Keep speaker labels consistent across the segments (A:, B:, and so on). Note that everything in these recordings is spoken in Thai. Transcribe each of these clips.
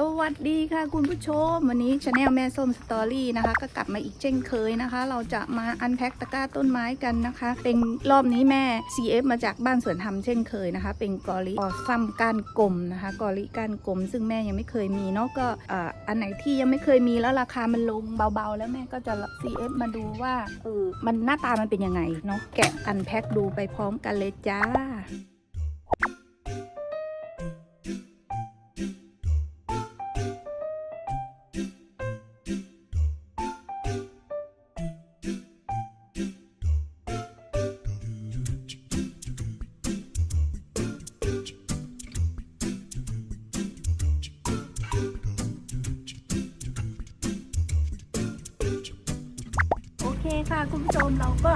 A: สวัสดีค่ะคุณผู้ชม วันนี้ชาแนลแม่ส้มสตอรี่นะคะ ก็กลับมาอีกเช่นเคยนะคะ เราจะมาอันแพ็คตะกร้าต้นไม้กันนะคะ เป็นรอบนี้แม่ CF มาจากบ้านสวนธรรมเช่นเคยนะคะ เป็นกอริออซัมก้านกลมนะคะกอริก้านกลม ซึ่งแม่ยังไม่เคยมีเนาะก็อันไหนที่ยังไม่เคยมีแล้วราคามันลงเบาๆ แล้วแม่ก็จะ CF มาดูว่าเออมันหน้าตามันเป็นยังไงเนาะแกะอันแพ็คดูไปพร้อมกันเลยจ้า คค่ะคุณผู้ชมเราก็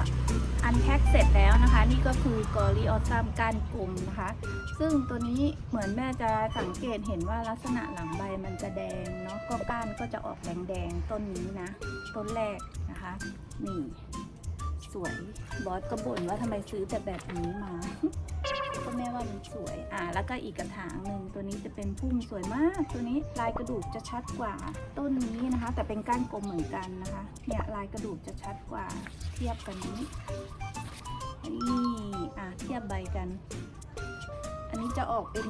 A: อันแพ็กเสร็จแล้วนะคะ นี่ก็คือกอริออซัมกานกลมนะคะ ซึ่งตัวนี้เหมือนแม่จะสังเกตเห็นว่าลักษณะหลังใบมันจะแดงเนาะก็ก้านก็จะออกแดงๆต้นนี้นะ ต้นแรกนะคะ นี่ สวยบอสก็บ่นว่าทำไมซื้อแต่แบบนี้มา ก็แม่ว่ามันสวย อ่า แล้วก็อีกกระถางหนึ่งตัวนี้จะเป็นพุ่มสวยมาก ตัวนี้ลายกระดูกจะชัดกว่า ต้นนี้นะคะ แต่เป็นก้านกลมเหมือนกันนะคะ เนี่ยลายกระดูกจะชัดกว่าเทียบกันนี้นี่อะเทียบใบกัน อันนี้จะออกเป็น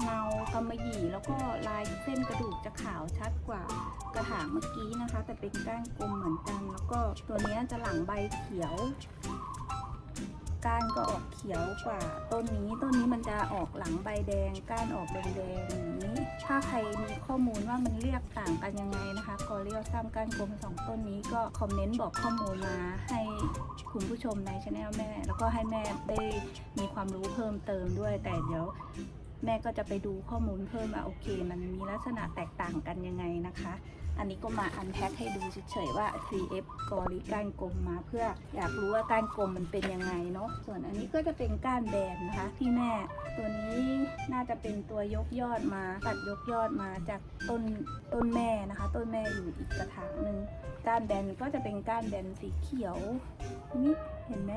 A: เงากำมะหยี่แล้วก็ลายเส้นกระดูกจะขาวชัดกว่ากระถางเมื่อกี้นะคะ แต่เป็นก้านกลมเหมือนกัน แล้วก็ตัวนี้จะหลังใบเขียว ก้านก็ออกเขียวกว่า ต้นนี้ต้นนี้มันจะออกหลังใบแดง ก้านออกแดงๆอย่างนี้ ถ้าใครมีข้อมูลว่ามันเรียกต่างกันยังไงนะคะกอเรียลซ้ำก้านกลมสองต้นนี้ก็คอมเมนต์บอกข้อมูลมาให้คุณผู้ชมในช anel แม่ แล้วก็ให้แม่ได้มีความรู้เพิ่มเติมด้วย แต่เดี๋ยวแม่ก็จะไปดูข้อมูลเพิ่มว่าโอเค มันมีลักษณะแตกต่างกันยังไงนะคะ อันนี้ก็มาอันแพ็คให้ดูเฉยๆว่า CF กอริก้านกลมมาเพื่ออยากรู้ว่าก้านกลมมันเป็นยังไงเนาะส่วนอันนี้ก็จะเป็นก้านแบนนะคะที่แม่ ตัวนี้น่าจะเป็นตัวยกยอดมาตัดยกยอดมาจากต้นต้นแม่นะคะ ต้นแม่อยู่อีกกระถางหนึ่งก้านแบนก็จะเป็นก้านแบนสีเขียวนี่เห็นไหม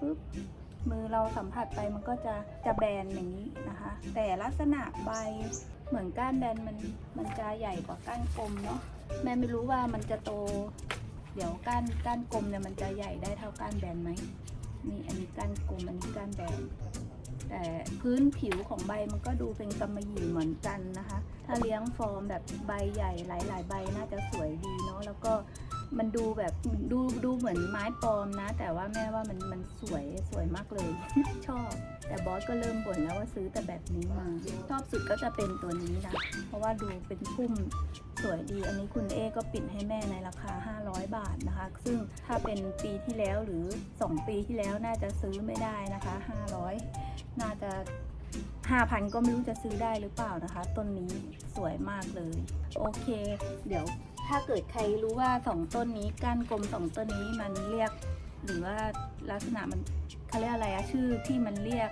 A: ปึ๊บ มือเราสัมผัสไปมันก็จะจะแบนอย่างนี้นะคะ แต่ลักษณะใบเหมือนก้านแบนมันมันจะใหญ่กว่าก้านกลมเนาะแม่ไม่รู้ว่ามันจะโต เดี๋ยวก้านก้านกลมเนี่ยมันจะใหญ่ได้เท่าก้านแบนไหมนี่อันนี้ก้านกลมอันนี้ก้านแบนแต่พื้นผิวของใบมันก็ดูเป็นกำมะหยี่เหมือนกันนะคะ ถ้าเลี้ยงฟอร์มแบบใบใหญ่หลาย ๆ ใบน่าจะสวยดีเนาะแล้วก็ มันดูแบบดูดูเหมือนไม้ปลอมนะ แต่ว่าแม่ว่ามันมันสวยสวยมากเลย ชอบ แต่บอสก็เริ่มบ่นแล้วว่าซื้อแต่แบบนี้มาชอบสุดก็จะเป็นตัวนี้นะ เพราะว่าดูเป็นพุ่มสวยดี อันนี้คุณเอก็ปิดให้แม่ในราคา 500 บาทนะคะ ซึ่งถ้าเป็นปีที่แล้วหรือ 2 ปีที่แล้วน่าจะซื้อไม่ได้นะคะ 500 น่าจะ5,000 ก็ไม่รู้จะซื้อได้หรือเปล่านะคะ ต้นนี้สวยมากเลย โอเค เดี๋ยว ถ้าเกิดใครรู้ว่า2ต้นนี้ก้านกลม2ต้นนี้มันเรียก หรือว่าลักษณะมันเขาเรียกอะไรอะชื่อที่มันเรียก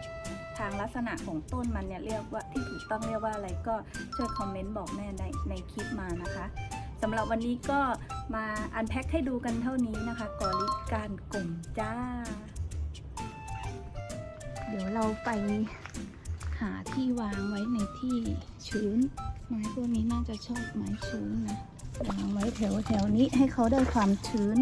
A: ทางลักษณะของต้นมันเนี่ยเรียกว่าที่ถูกต้องเรียกว่าอะไรก็ช่วยคอมเมนต์บอกแม่ในในคลิปมานะคะสำหรับวันนี้ก็มาอันแพ็คให้ดูกันเท่านี้นะคะกอลิการกลมจ้า เดี๋ยวเราไปหาที่วางไว้ในที่ชื้น ไม้พวกนี้น่าจะชอบไม้ชื้นนะ แถวแถวๆนี้ให้เขาได้ความชื้น